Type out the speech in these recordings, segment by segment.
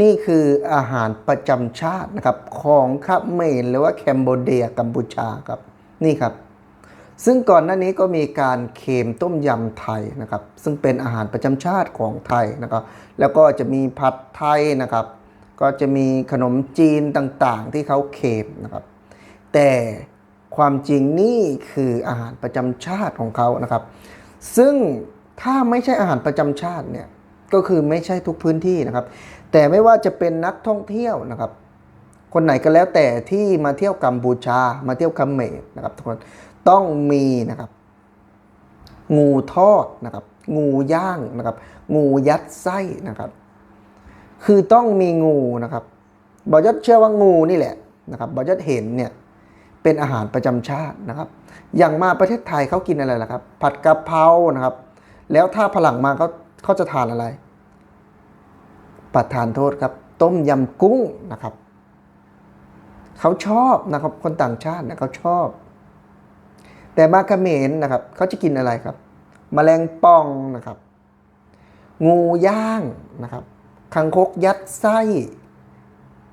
นี่คืออาหารประจำชาตินะครับของคาเมรหรือว่าแคนเบเดียกัมพูชาครับนี่ครับ ซึ่งก่อนหน้านี้ก็มีการเค็มต้มยำไทยนะครับ ซึ่งเป็นอาหารประจำชาติของไทยนะครับ แล้วก็จะมีผัดไทยนะครับ ก็จะมีขนมจีนต่างๆ ที่เขาเค็มนะครับ แต่ความจริงนี่คืออาหารประจำชาติของเขานะครับ ซึ่งถ้าไม่ใช่อาหารประจำชาติเนี่ยก็คือไม่ใช่ทุกพื้นที่นะครับ แต่ไม่ว่าจะเป็นนักท่องเที่ยวนะครับ คนไหนก็แล้วแต่ที่มาเที่ยวกัมพูชา มาเที่ยวเขมรนะครับทุกคนต้องมีนะครับ งูทอดนะครับ งูย่างนะครับ งูยัดไส้นะครับ คือต้องมีงูนะครับบอยศเชื่อว่างูนี่แหละนะครับบอยศเห็นเนี่ยเป็นอาหารประจำชาตินะครับ อย่างมาประเทศไทยเขากินอะไรล่ะครับ ผัดกะเพรานะครับ แล้วถ้าฝรั่งมาเขาเขาจะทานอะไร ประทานโทษครับ ต้มยำกุ้งนะครับ เขาชอบนะครับ คนต่างชาตินะเขาชอบ แต่มาเขมรนะครับ เขาจะกินอะไรครับมแมลงป่องนะครับ งูย่างนะครับคังคกยัดไส้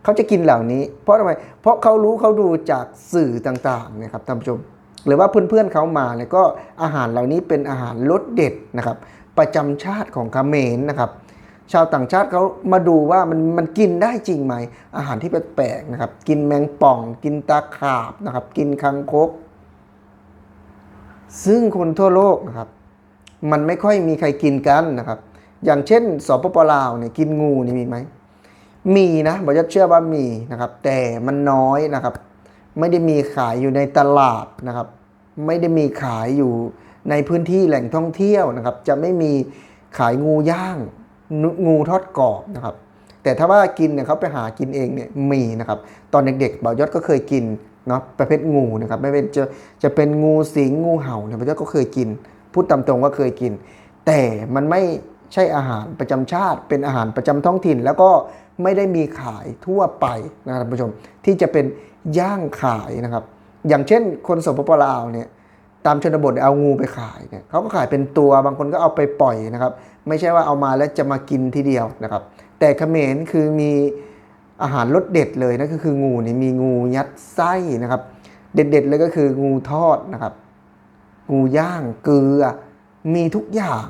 เขาจะกินเหล่านี้ เพราะทำไม เพราะเขารู้เขาดูจากสื่อต่างๆนะครับท่านผู้ชม หรือว่าเพื่อนๆเขามาเนี่ยก็อาหารเหล่านี้เป็นอาหารรสเด็ดนะครับ ประจำชาติของเขมรนะครับ ชาวต่างชาติเขามาดูว่ามันมันกินได้จริงไหม อาหารที่แปลกๆนะครับ กินแมงป่อง กินตาขาบนะครับ กินคังคก ซึ่งคนทั่วโลกนะครับ มันไม่ค่อยมีใครกินกันนะครับ อย่างเช่นสปปลาวเนี่ยกินงูนี่มีไหมมีนะบอกจะเชื่อว่ามีนะครับ แต่มันน้อยนะครับ ไม่ได้มีขายอยู่ในตลาดนะครับ ไม่ได้มีขายอยู่ในพื้นที่แหล่งท่องเที่ยวนะครับ จะไม่มีขายงูย่าง งูทอดกรอบนะครับ แต่ถ้าว่ากินเนี่ยเขาไปหากินเองเนี่ยมีนะครับ ตอนเด็กๆบ่าวยศก็เคยกินเนาะประเภทงูนะครับไม่เป็นจะจะเป็นงูสิงงูเห่าเนี่ยบ่าวยศก็เคยกิน พูดตามตรงว่าเคยกิน แต่มันไม่ใช่อาหารประจำชาติ เป็นอาหารประจำท้องถิ่น แล้วก็ไม่ได้มีขายทั่วไปนะครับท่านผู้ชมที่จะเป็นย่างขายนะครับ อย่างเช่นคนสปปลาวเนี่ย ตามชนบทเอางูไปขายเนี่ยเขาก็ขายเป็นตัวบางคนก็เอาไปปล่อยนะครับ ไม่ใช่ว่าเอามาแล้วจะมากินทีเดียวนะครับ แต่เขมรคือมีอาหารรสเด็ดเลยนะก็คืองูนี่มีงูยัดไส้นะครับ เด็ดๆเลยก็คืองูทอดนะครับ งูย่างเกลือมีทุกอย่าง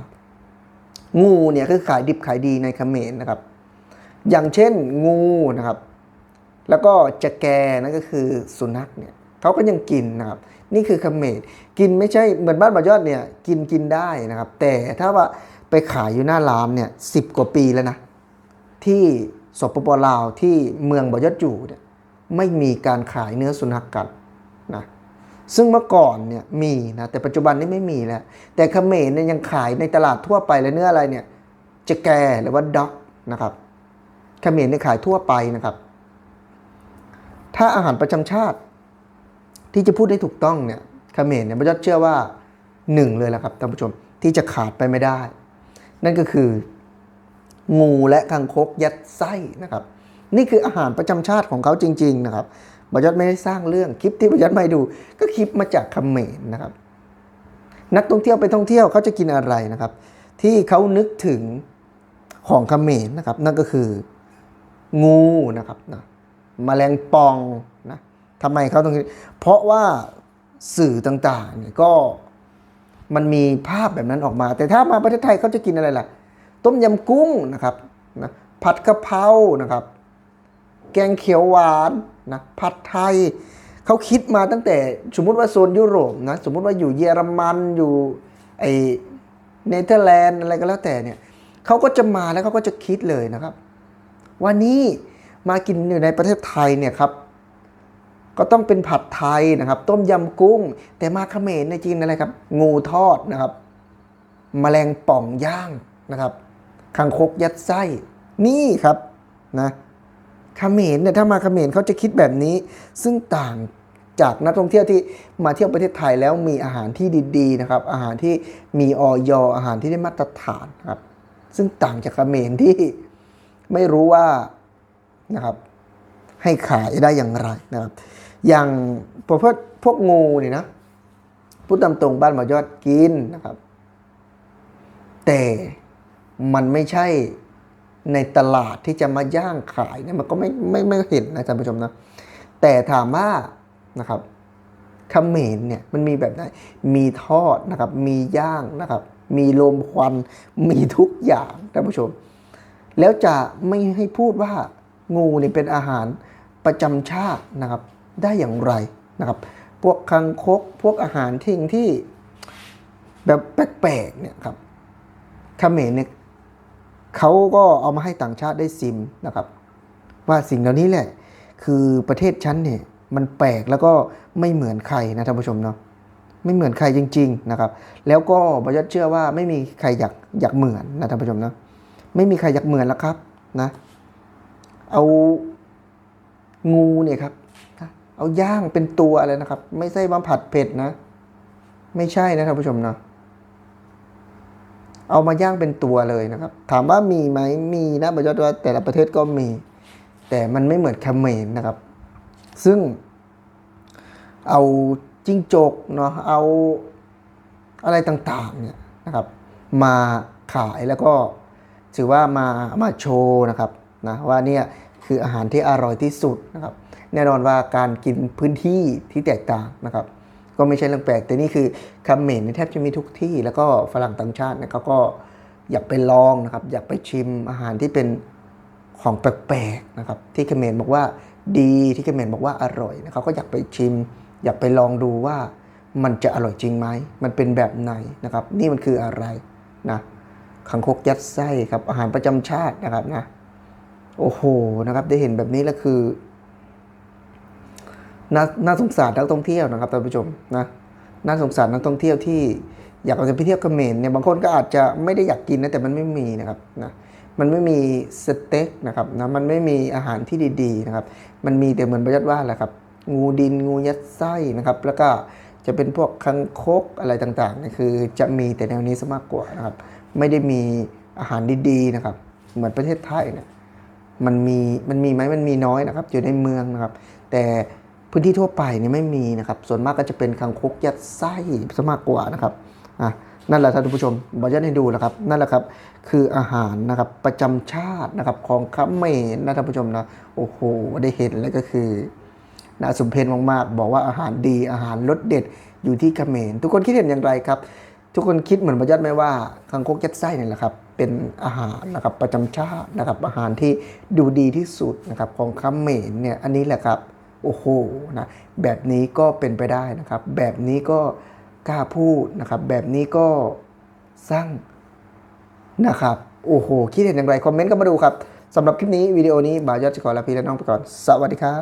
งูเนี่ยคือขายดิบขายดีในเขมรนะครับ อย่างเช่นงูนะครับ แล้วก็จะแกนั่นก็คือสุนัขเนี่ย เขาก็ยังกินนะครับ นี่คือเขมรกินไม่ใช่เหมือนบ้านบายอดเนี่ยกินกินได้นะครับ แต่ถ้าว่าไปขายอยู่หน้าร้านเนี่ยสิบกว่าปีแล้วนะ ที่สปปลาวที่เมืองบายอดอยู่เนี่ยไม่มีการขายเนื้อสุนัขกันนะซึ่งเมื่อก่อนเนี่ยมีนะแต่ปัจจุบันนี้ไม่มีแล้ว แต่เขมรเนี่ยยังขายในตลาดทั่วไปเลยเนื้ออะไรเนี่ยจะแกหรือว่าด็อกนะครับเขมรเนี่ยขายทั่วไปนะครับ ถ้าอาหารประจำชาติ ที่จะพูดได้ถูกต้องเนี่ยเขมรเนี่ยพระเจ้าเชื่อว่าหนึ่งเลยแหละครับท่านผู้ชมที่จะขาดไปไม่ได้ นั่นก็คือ งูและคังคกยัดไส้นะครับ นี่คืออาหารประจำชาติของเขาจริง ๆ นะครับบยศไม่ได้สร้างเรื่องคลิปที่บยศไม่ดู ก็คลิปมาจากเขมรนะครับ นักท่องเที่ยวไปท่องเที่ยวเขาจะกินอะไรนะครับ ที่เขานึกถึงของเขมรนะครับ นั่นก็คืองูนะครับนะมแมลงปองนะ ทำไมเขาต้องเพราะว่าสื่อต่างๆเนี่ยก็มันมีภาพแบบนั้นออกมา แต่ถ้ามาประเทศไทยเขาจะกินอะไรล่ะ ต้มยำกุ้งนะครับนะผัดกะเพรานะครับ แกงเขียวหวานนะผัดไทยเขาคิดมาตั้งแต่สมมติว่าโซนยุโรปนะสมมติว่าอยู่เยอรมันอยู่ไอเนเธอร์แลนด์อะไรก็แล้วแต่เนี่ยเขาก็จะมาแล้วเขาก็จะคิดเลยนะครับวันนี้มากินอยู่ในประเทศไทยเนี่ยครับ ก็ต้องเป็นผัดไทยนะครับ ต้มยำกุ้ง แต่มาเขมรในจีนอะไรครับ งูทอดนะครับมแมลงป่องย่างนะครับคังคกยัดไส้ นี่ครับนะเขมรเนี่ยถ้ามาเขมรเขาจะคิดแบบนี้ ซึ่งต่างจากนักท่องเที่ยวที่มาเที่ยวประเทศไทยแล้วมีอาหารที่ดีๆนะครับ อาหารที่มีออยอาหารที่ได้มาตรฐานครับ ซึ่งต่างจากเขมรที่ไม่รู้ว่านะครับให้ขายได้อย่างไรนะครับ อย่างพวกพวกงูเนี่ยนะพูดตามตรงบ้านหมอยอดกินนะครับ แต่มันไม่ใช่ในตลาดที่จะมาย่างขายเนี่ยมันก็ไม่ไม่ไม่เห็นนะท่านผู้ชมนะ แต่ถามว่านะครับขมรเนี่ยมันมีแบบไหนมีทอดนะครับ มีย่างนะครับ มีลมควัน มีทุกอย่างท่านผู้ชม แล้วจะไม่ให้พูดว่างูนี่เป็นอาหารประจำชาตินะครับ ได้อย่างไรนะครับ พวกคังคกพวกอาหารทิ้งที่แบบแปลกๆเนี่ยครับเขมรเนี่ยเขาก็เอามาให้ต่างชาติได้ซิมนะครับ ว่าสิ่งเหล่านี้แหละ คือประเทศฉันเนี่ยมันแปลกแล้วก็ไม่เหมือนใครนะท่านผู้ชมเนาะไม่เหมือนใครจริง ๆนะครับ แล้วก็บรยัดเชื่อว่าไม่มีใครอยากอยากเหมือนนะท่านผู้ชมเนาะไม่มีใครอยากเหมือนแล้วครับนะ เอางูเนี่ยครับ เอาย่างเป็นตัวอะไรนะครับ ไม่ใช่มาผัดเผ็ดนะ ไม่ใช่นะท่านผู้ชมเนาะเอามาย่างเป็นตัวเลยนะครับ ถามว่ามีไหมมีนะบรยัดว่าแต่ละประเทศก็มี แต่มันไม่เหมือนเขมรนะครับ ซึ่ง เอาจิ้งจกเนาะเอาอะไรต่างๆเนี่ยนะครับ มาขายแล้วก็ถือว่ามามาโชว์นะครับนะว่าเนี่ยคืออาหารที่อร่อยที่สุดนะครับ แน่นอนว่าการกินพื้นที่ที่แตกต่างนะครับ ก็ไม่ใช่เรื่องแปลก แต่นี่คือเขมรนี่แทบจะมีทุกที่ แล้วก็ฝรั่งต่างชาตินี่ยเขาก็อยากไปลองนะครับ อยากไปชิมอาหารที่เป็นของแปลกๆนะครับ ที่เขมรบอกว่าดีที่เขมรบอกว่าอร่อยนะเขาก็อยากไปชิม อยากไปลองดูว่ามันจะอร่อยจริงไหม มันเป็นแบบไหนนะครับ นี่มันคืออะไรนะขังคกยัดไส้ครับอาหารประจำชาตินะครับนะโอ้โหนะครับได้เห็นแบบนี้แล้วคือ น่าน่าสงสารนักท่องเที่ยวนะครับท่านผู้ชมนะน่าสงสารนักท่องเที่ยวที่อยากจะไปเที่ยวเขมรเนี่ยบางคนก็อาจจะไม่ได้อยากกินนะแต่มันไม่มีนะครับนะมันไม่มีสเต็กนะครับนะมันไม่มีอาหารที่ดีๆนะครับ มันมีแต่เหมือนประยัดว่าแหละครับ งูดินงูยัดไส้นะครับ แล้วก็จะเป็นพวกคังคกอะไรต่างๆนี่คือจะมีแต่แนวนี้ซะมากกว่านะครับ ไม่ได้มีอาหารดีๆนะครับ เหมือนประเทศไทยเนี่ยมันมีมันมีไหมมันมีน้อยนะครับ อยู่ในเมืองนะครับ แต่ พื้นที่ทั่วไปเนี่ยไม่มีนะครับ ส่วนมากก็จะเป็นคังคกยัดไส้ซะมากกว่านะครับอะนั่นแหละท่านผู้ชมบอกยัดให้ดูแล้วครับ นั่นแหละครับ คืออาหารนะครับประจำชาตินะครับของเขมรนะท่านผู้ชมนะโอ้โหได้เห็นแล้วก็คือน่าสมเพชมากๆ บอกว่าอาหารดีอาหารรสเด็ดอยู่ที่เขมรทุกคนคิดเห็นอย่างไรครับ ทุกคนคิดเหมือนบรรยัดไหมว่าคังคกยัดไส้เนี่ยแหละครับเป็นอาหารนะครับประจำชาตินะครับอาหารที่ดูดีที่สุดนะครับของเมรเนี่ยอันนี้แหละครับ โอ้โหนะแบบนี้ก็เป็นไปได้นะครับ แบบนี้ก็กล้าพูดนะครับ แบบนี้ก็สร้างนะครับ โอ้โห คิดเห็นอย่างไร คอมเมนต์กันมาดูครับสำหรับคลิปนี้วิดีโอนี้บ่าวยอดจะขอลาพี่และน้องไปก่อน สวัสดีครับ